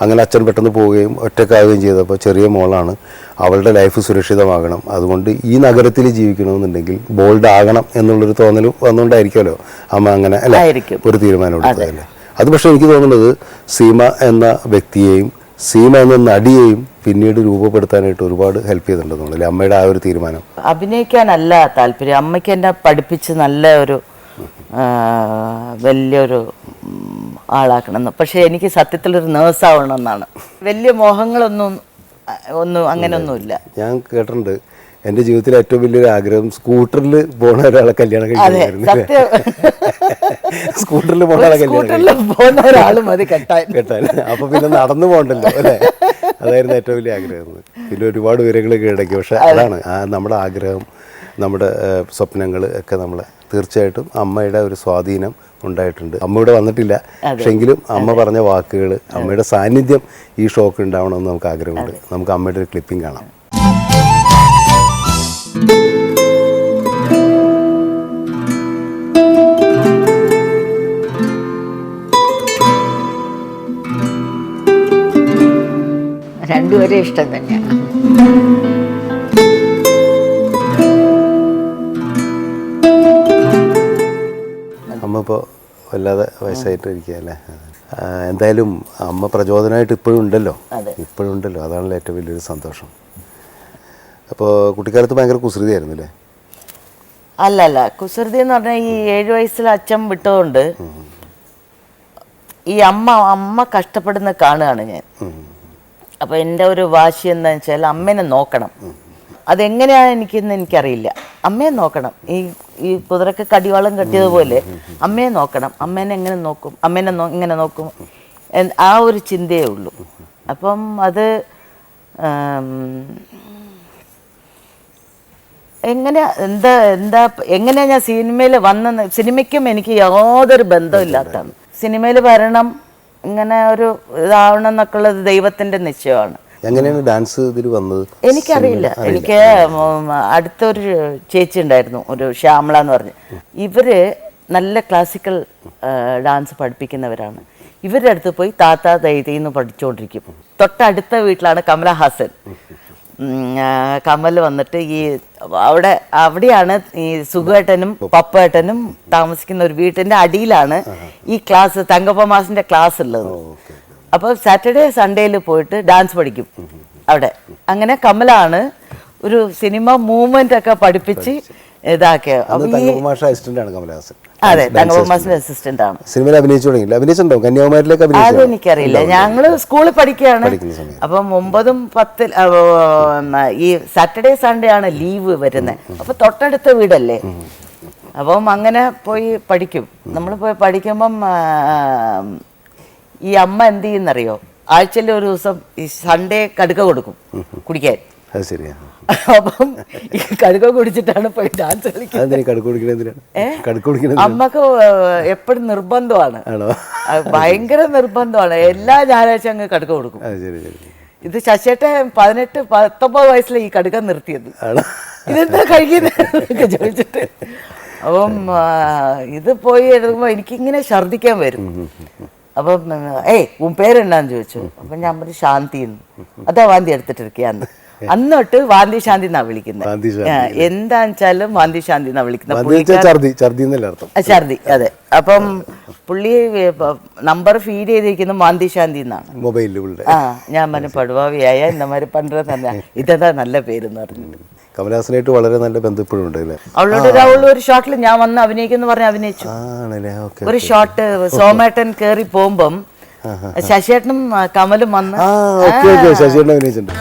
അങ്ങനെ അച്ഛൻ പെട്ടെന്ന് പോവുകയും ഒറ്റക്കാവുകയും ചെയ്തപ്പോൾ ചെറിയ മോളാണ്. അവളുടെ ലൈഫ് സുരക്ഷിതമാകണം. അതുകൊണ്ട് ഈ നഗരത്തിൽ ജീവിക്കണമെന്നുണ്ടെങ്കിൽ ബോൾഡ് ആകണം എന്നുള്ളൊരു തോന്നൽ വന്നുകൊണ്ടായിരിക്കുമല്ലോ അമ്മ അങ്ങനെ അല്ല? ഒരു തീരുമാനം എടുത്തതല്ലേ അത്. പക്ഷേ എനിക്ക് തോന്നുന്നത് സീമ എന്ന വ്യക്തിയെയും സീമ എന്ന നടിയെയും പിന്നീട് രൂപപ്പെടുത്താനായിട്ട് ഒരുപാട് ഹെൽപ്പ് ചെയ്തിട്ടുണ്ടെന്നുള്ളൂ അല്ലേ? അമ്മയുടെ ആ ഒരു തീരുമാനം. അഭിനയിക്കാനല്ല താല്പര്യം. അമ്മയ്ക്ക് എന്നെ പഠിപ്പിച്ച് നല്ല ഒരു വലിയൊരു ആളാക്കണമെന്ന്. പക്ഷേ എനിക്ക് സത്യത്തിലൊരു നേഴ്സ് ആവണം എന്നാണ് വലിയ മോഹങ്ങളൊന്നും ഒന്നും അങ്ങനെയൊന്നുമില്ല ഞാൻ കേട്ടിട്ടുണ്ട്. എന്റെ ജീവിതത്തിലെ ഏറ്റവും വലിയൊരു ആഗ്രഹം സ്കൂട്ടറിൽ പോണ ഒരാളെ കല്യാണം കഴിക്കാനായിരുന്നു സ്കൂട്ടറിൽ പോണ ആളെ കല്യാണം സ്കൂട്ടറിൽ പോകുന്ന ഒരാൾ മതി കെട്ടാൻ. അപ്പൊ പിന്നെ നടന്നു പോകണ്ടല്ലോ അല്ലേ? അതായിരുന്നു ഏറ്റവും വലിയ ആഗ്രഹം. പിന്നെ ഒരുപാട് വിവരങ്ങൾ കീഴടക്കി പക്ഷെ അതാണ് ആ നമ്മുടെ ആഗ്രഹം നമ്മുടെ സ്വപ്നങ്ങൾ ഒക്കെ നമ്മളെ തീർച്ചയായിട്ടും അമ്മയുടെ ഒരു സ്വാധീനം ഉണ്ടായിട്ടുണ്ട്. അമ്മ ഇവിടെ വന്നിട്ടില്ല. പക്ഷെങ്കിലും അമ്മ പറഞ്ഞ വാക്കുകൾ അമ്മയുടെ സാന്നിധ്യം ഈ ഷോക്ക് ഉണ്ടാവണമെന്ന് നമുക്ക് ആഗ്രഹമുണ്ട്. നമുക്ക് അമ്മയുടെ ഒരു ക്ലിപ്പിംഗ് കാണാം. രണ്ടുപേരെ ഇഷ്ടം തന്നെയാണ്. അമ്മ ഇപ്പോൾ വല്ലാതെ വയസ്സായിട്ട് എന്തായാലും അമ്മ പ്രചോദനമായിട്ട് ഇപ്പോഴും ഉണ്ടല്ലോ? ഇപ്പോഴും ഉണ്ടല്ലോ. അതാണല്ലോ ഏറ്റവും വലിയൊരു സന്തോഷം. അപ്പോൾ കുട്ടിക്കാലത്ത് ഭയങ്കര കുസൃതിയായിരുന്നു അല്ലേ അല്ലല്ല. അല്ല കുസൃതി എന്ന് പറഞ്ഞാൽ ഈ ഏഴു വയസ്സിൽ അച്ഛൻ വിട്ടതുകൊണ്ട് ഈ അമ്മ അമ്മ കഷ്ടപ്പെടുന്ന കാണുകയാണ് ഞാൻ. അപ്പൊ എന്റെ ഒരു വാശി എന്താണെന്ന് വെച്ചാൽ അമ്മേനെ നോക്കണം. അതെങ്ങനെയാണ് എനിക്കെന്ന് എനിക്കറിയില്ല. അമ്മയെ നോക്കണം. ഈ ഈ കുതിരക്ക് കടിവാളം കെട്ടിയതുപോലെ അമ്മയെ നോക്കണം. അമ്മേനെ എങ്ങനെ നോക്കും? അമ്മേനെ നോ ഇങ്ങനെ നോക്കും. ആ ഒരു ചിന്തയേ ഉള്ളൂ. അപ്പം അത് എങ്ങനെ എന്താ എന്താ എങ്ങനെയാ ഞാൻ സിനിമയിൽ വന്ന സിനിമയ്ക്കും എനിക്ക് യാതൊരു ബന്ധമില്ലാത്തതാണ്. സിനിമയിൽ വരണം ഇങ്ങനെ ഒരു ഇതാവണം എന്നൊക്കെ ഉള്ളത് ദൈവത്തിന്റെ നിശ്ചയമാണ്. എങ്ങനെയാണ് ഡാൻസ് ഇതിൽ വന്നത്? എനിക്കറിയില്ല. എനിക്ക് അടുത്തൊരു ചേച്ചി ഉണ്ടായിരുന്നു ഒരു ശ്യാമള എന്ന് പറഞ്ഞ്. ഇവർ നല്ല ക്ലാസിക്കൽ ഡാൻസ് പഠിപ്പിക്കുന്നവരാണ്. ഇവരുടെ അടുത്ത് പോയി താത്ത ദൈതെന്ന് പഠിച്ചുകൊണ്ടിരിക്കും തൊട്ടടുത്ത വീട്ടിലാണ് കമലഹാസൻ കമൽ വന്നിട്ട് ഈ അവിടെ അവിടെയാണ് ഈ സുഖേട്ടനും പപ്പേട്ടനും താമസിക്കുന്ന ഒരു വീട്ടിന്റെ അടിയിലാണ് ഈ ക്ലാസ് തങ്കപ്പ മാസിന്റെ ക്ലാസ് ഉള്ളത് അപ്പോൾ സാറ്റർഡേ സൺഡേയിൽ പോയിട്ട് ഡാൻസ് പഠിക്കും. അവിടെ. അങ്ങനെ കമലാണ് ഒരു സിനിമ മൂവ്മെന്റ് ഒക്കെ പഠിപ്പിച്ച് ഇതാക്കിയ. അന്ന് തങ്കമാഷ അസിസ്റ്റന്റ് ആണ് അതെ അസിസ്റ്റന്റ് ആണ്. സിനിമയിൽ അഭിനയിച്ചു തുടങ്ങിയില്ല? അഭിനയിച്ചിട്ടുണ്ടോ? കന്യാകുമാരിയിലേക്ക് അഭിനയിച്ചു? അതെനിക്കറിയില്ല ഞങ്ങൾ സ്കൂളിൽ പഠിക്കുകയാണ്. അപ്പം ഒമ്പതും പത്തിൽ ആ, ഈ സാറ്റർഡേ സൺഡേ ആണ് ലീവ് വരുന്നത് അപ്പൊ തൊട്ടടുത്ത വീടല്ലേ? അപ്പം അങ്ങനെ പോയി പഠിക്കും. നമ്മൾ പോയി പഠിക്കുമ്പം ഈ അമ്മ എന്ത് ചെയ്യുന്നറിയോ? ആഴ്ചയിൽ ഒരു ദിവസം ഈ സൺഡേ കടുക്ക കൊടുക്കും കുടിക്കാൻ. അത് ശരിയാ അപ്പം ഈ കടുക്ക കുടിച്ചിട്ടാണ് പോയി ഡാൻസ് കളിക്കുന്നത്. അമ്മയ്ക്ക് എപ്പോഴും നിർബന്ധമാണ്. ഭയങ്കര നിർബന്ധമാണ്. എല്ലാ ഞായറാഴ്ച അങ്ങ് കടുക്ക കൊടുക്കും. ഇത് ശശിയേട്ടൻ പതിനെട്ട് പത്തൊമ്പത് വയസ്സിലെ ഈ കടുക്ക നിർത്തിയത്. ഇതെന്താ കഴിക്കുന്നത് ചോദിച്ചിട്ട്. അപ്പം ഇത് പോയി എഴുതുമ്പോൾ എനിക്കിങ്ങനെ ഛർദ്ദിക്കാൻ വരും. അപ്പം ഏയ് ഉം പേരെന്നാന്ന് ചോദിച്ചു. അപ്പം ഞാൻ പറഞ്ഞു ശാന്തി എന്ന് അതാ വാന്തി എടുത്തിട്ടിരിക്കുകയാണ് അന്ന് തൊട്ട് വാന്തി ശാന്തി എന്നാ വിളിക്കുന്നത് എന്താന്ന് വെച്ചാലും വാന്തി ശാന്തി എന്നാ വിളിക്കുന്നത് ഛർദി അതെ. അപ്പം പുള്ളി നമ്പർ ഫീഡ് ചെയ്തിരിക്കുന്ന വാന്തി ശാന്തി എന്നാണ് മൊബൈലിൽ ആ ഞാൻ പറഞ്ഞു പടുവാവിയായ ഇന്ന മാതിരി പണ്ടത് തന്നെ. ഇതെന്താ നല്ല പേരെന്ന് പറഞ്ഞു കമലഹാസനായിട്ട് വളരെ നല്ല ബന്ധം ഇപ്പോഴും ഉണ്ട് അല്ലേ? അവളോട് ഒരു ഷോട്ടിൽ ഞാൻ വന്ന് അഭിനയിക്കുന്നു പറഞ്ഞ് അഭിനയിച്ചു. ആണല്ലേ? ഓക്കെ ഒരു ഷോട്ട് സോമേട്ടൻ കേറി പോകുമ്പം ശശിയേട്ടനും കമലും വന്ന് ആ ഓക്കെ ഓക്കെ. ശശിയുടെ അഭിനയിച്ചിട്ടുണ്ട്.